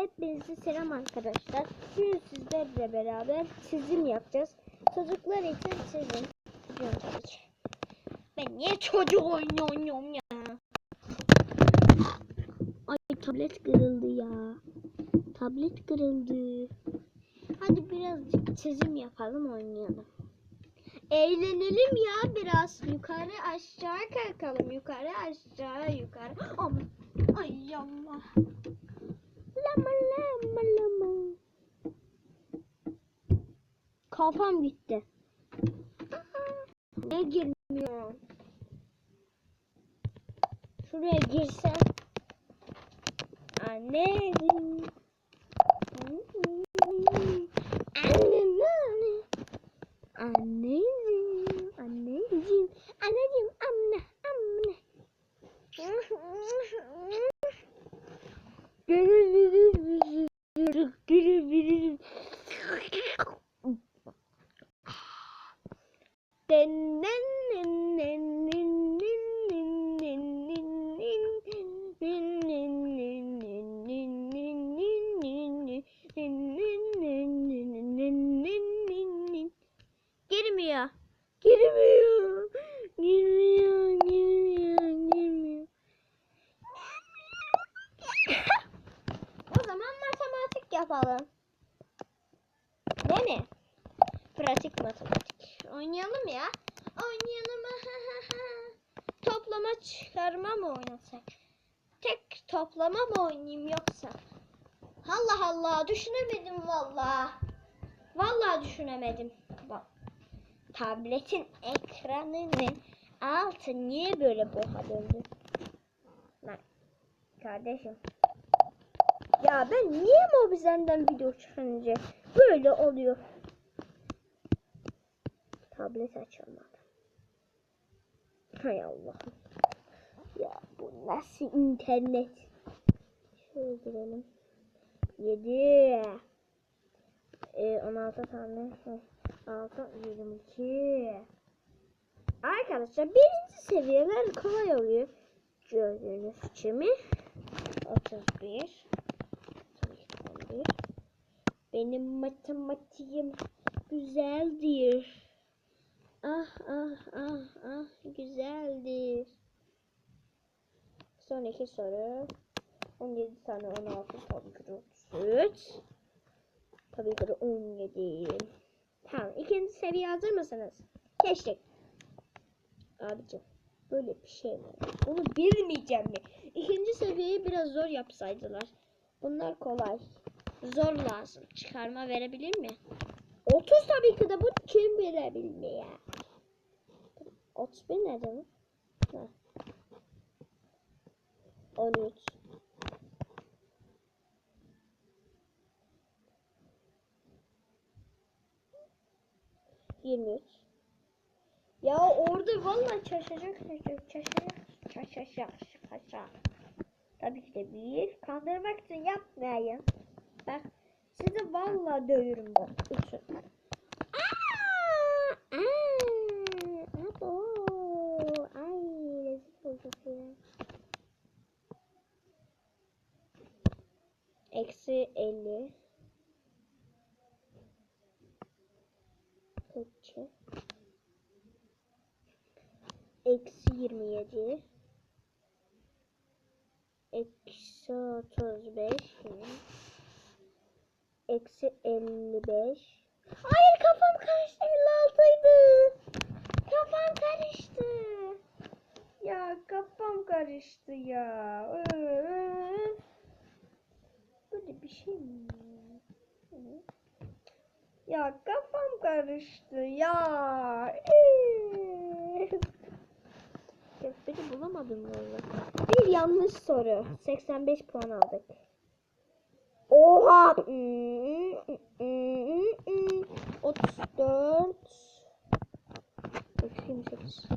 Hepinize selam arkadaşlar. Bugün sizlerle beraber çizim yapacağız. Çocuklar için çizim. Ben niye çocuk oynuyorum ya? Ay tablet kırıldı ya. Tablet kırıldı. Hadi birazcık çizim yapalım oynayalım. Eğlenelim ya biraz. Yukarı aşağı kalkalım. Yukarı aşağı yukarı. Aman. Ay Allah. Kafam gitti. Ne girmiyor? Şuraya girsem. Anneciğim. Anneciğim. Anneciğim. Anneciğim. Anneciğim. Anne. Anne. Girmiyor. Girmiyor. Girmiyor. Girmiyor. Girmiyor. O zaman matematik yapalım. Değil mi? Pratik matematik. Oynayalım ya. Oynayalım. toplama çıkarma mı oynasak? Tek toplama mı oynayayım yoksa? Allah Allah düşünemedim valla. Valla düşünemedim. Tabletin ekranının altı niye böyle boğa döndü? Lan kardeşim. Ya ben niye Mobizen'den video çıkınca böyle oluyor? Tablet açılmadı. Hay Allah'ım. Ya bu nasıl internet? Şöyle girelim. 7 ee, 16 tane. Hı, 6 22 Arkadaşlar birinci seviyeler kolay oluyor. Gördüğünüz gibi 31 31 Benim matematiğim güzeldir. Ah ah ah ah güzeldir. Sonraki soru. 17 tane 16 tabii ki de 33. Tabii ki de 17. Tamam ikinci seviye hazır mısınız? Geçtik. Abicim böyle bir şey mi? Bunu bilmeyeceğim mi? İkinci seviyeyi biraz zor yapsaydılar. Bunlar kolay. Zor lazım. Çıkarma verebilir mi? 30 tabii ki de bu kim bilebilmeye? 31 ne demek? Ha. 13 23 Ya orada vallahi şaşacak şaşacak şaşacak şaşacak şaşacak Tabii ki de bir kandırmak için yapmayın. Bak sizi vallahi dövürüm bu ya. Eksi 50. Eksi 27. Eksi 35. Eksi 55. Hayır kafam karıştı 56'ydı. Kafam karıştı. Ya kafam karıştı ya. Öf. Böyle bir şey mi? Ya kafam karıştı ya. Üf. Ya beni bulamadım valla. Bir yanlış soru. 85 puan aldık. Oha. 34 28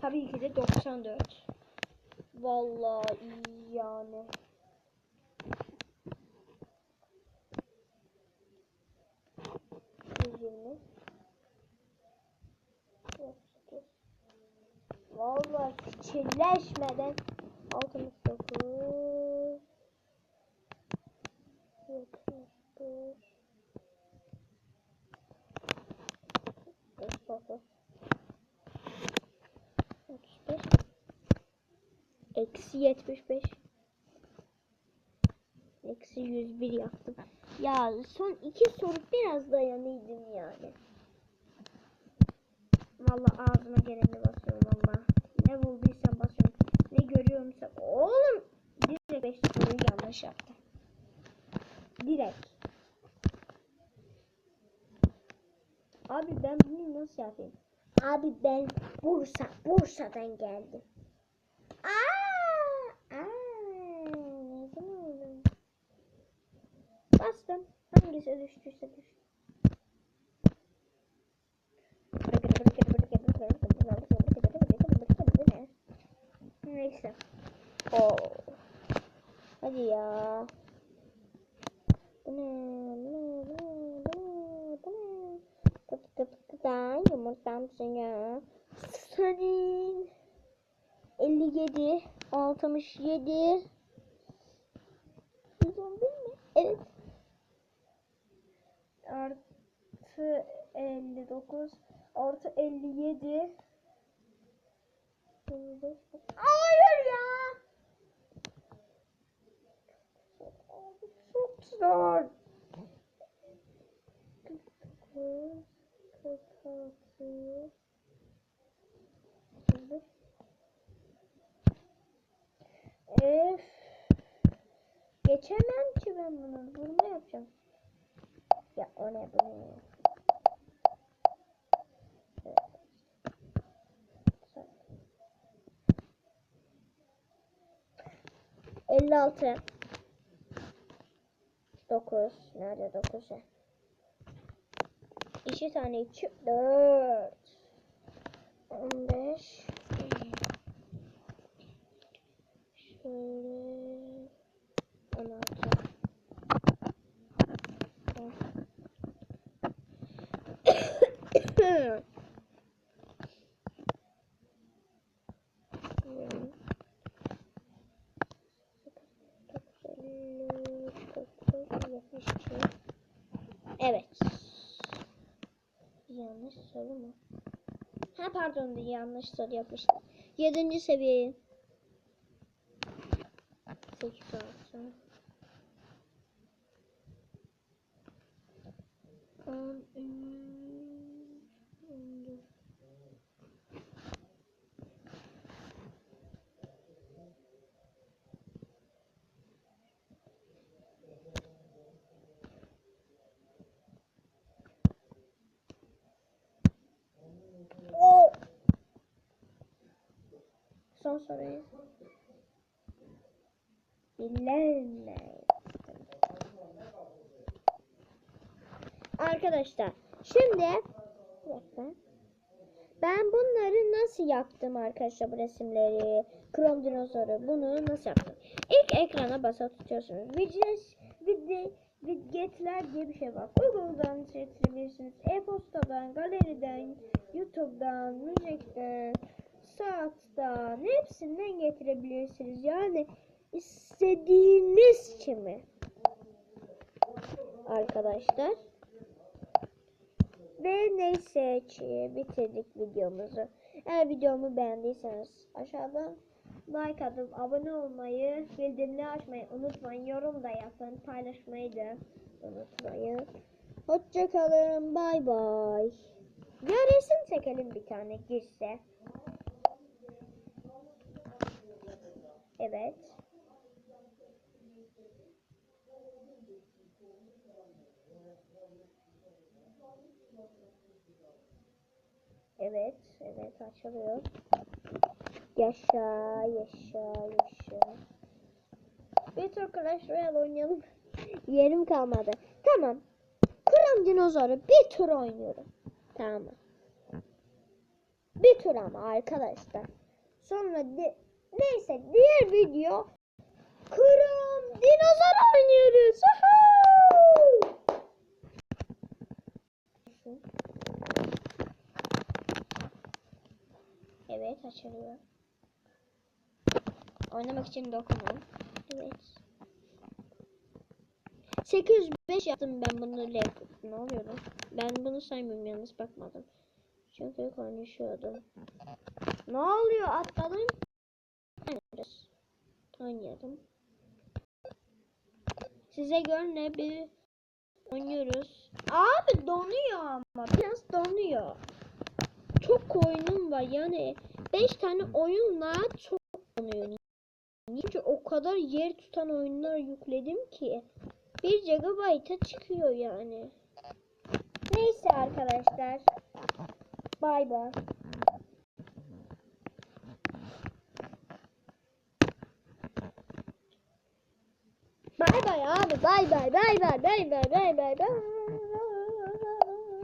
Tabii ki de 94. Vallahi yani. Çileşmeden 69 71 49 35 Eksi 75 Eksi 101 yaptım. Ya son iki soru biraz dayanıyordum yani. Vallahi ağzıma geleni basıyorum valla. Ne bulduysam basıyorum. Ne görüyorumsa. Oğlum direkt 5 soruyu yanlış yaptım. Direkt. Abi ben bunu nasıl yapayım? Abi ben Bursa, Bursa'dan geldim. Aa, aa? Bastım. Hangisi düştüyse düş. Neyse. Oo. Hadi ya. Bu ne? Bu ne? Bu ne? Bu ne? Bu ne? Pıtı pıtı pıtı ya. Senin 57 67 111 mi? Evet. Artı 59 artı 57 55 Hayır ya. Çok zor. 49 Şimdi. Şimdi. Öf. Geçemem ki ben bunu. Bunu ne yapacağım? Ya o ne bu ne? Elli altı. Dokuz. Nerede dokuz? 2 tane 2 4 15 şöyle 16 Hmm. Yanlış soru mu? Ha pardon yanlış soru yapmıştım. Yedinci seviye. 8 olsun. 13 O. Son soruyu. Bilemez. Arkadaşlar şimdi. Ben bunları nasıl yaptım arkadaşlar bu resimleri? Krom dinozoru bunu nasıl yaptım? İlk ekrana basa tutuyorsunuz. Widgets, video, widgetler diye bir şey var. Google'dan seçebilirsiniz. E-postadan, galeriden, YouTube'dan, müzikten, saatten hepsinden getirebilirsiniz. Yani istediğiniz kimi arkadaşlar. Ve neyse ki bitirdik videomuzu. Eğer videomu beğendiyseniz aşağıdan like atıp abone olmayı, bildirimleri açmayı unutmayın. Yorum da yapın, paylaşmayı da unutmayın. Hoşçakalın, bay bay. Ya resim çekelim bir tane girse. Evet. Evet, evet açılıyor. Yaşa, yaşa, yaşa. Bir tur Clash Royale oynayalım. Yerim kalmadı. Tamam. Kram dinozoru bir tur oynuyorum. Tamam. Bir tur ama arkadaşlar. Sonra di neyse diğer video Kram dinozor oynuyoruz. Evet açılıyor. oynamak için dokunun. Evet. 805 yaptım ben bunu. Ne oluyor? Ben bunu saymıyorum yalnız bakmadım. Çünkü konuşuyordum. Ne oluyor atladım? Oynayalım. Size göre bir oynuyoruz. Abi donuyor ama biraz donuyor. Çok oyunum var yani 5 tane oyunla çok donuyor. Çünkü o kadar yer tutan oyunlar yükledim ki 1 GB'a çıkıyor yani. Neyse arkadaşlar. Bay bay. Bay bay abi bay bay bay bay bay bay bay bay.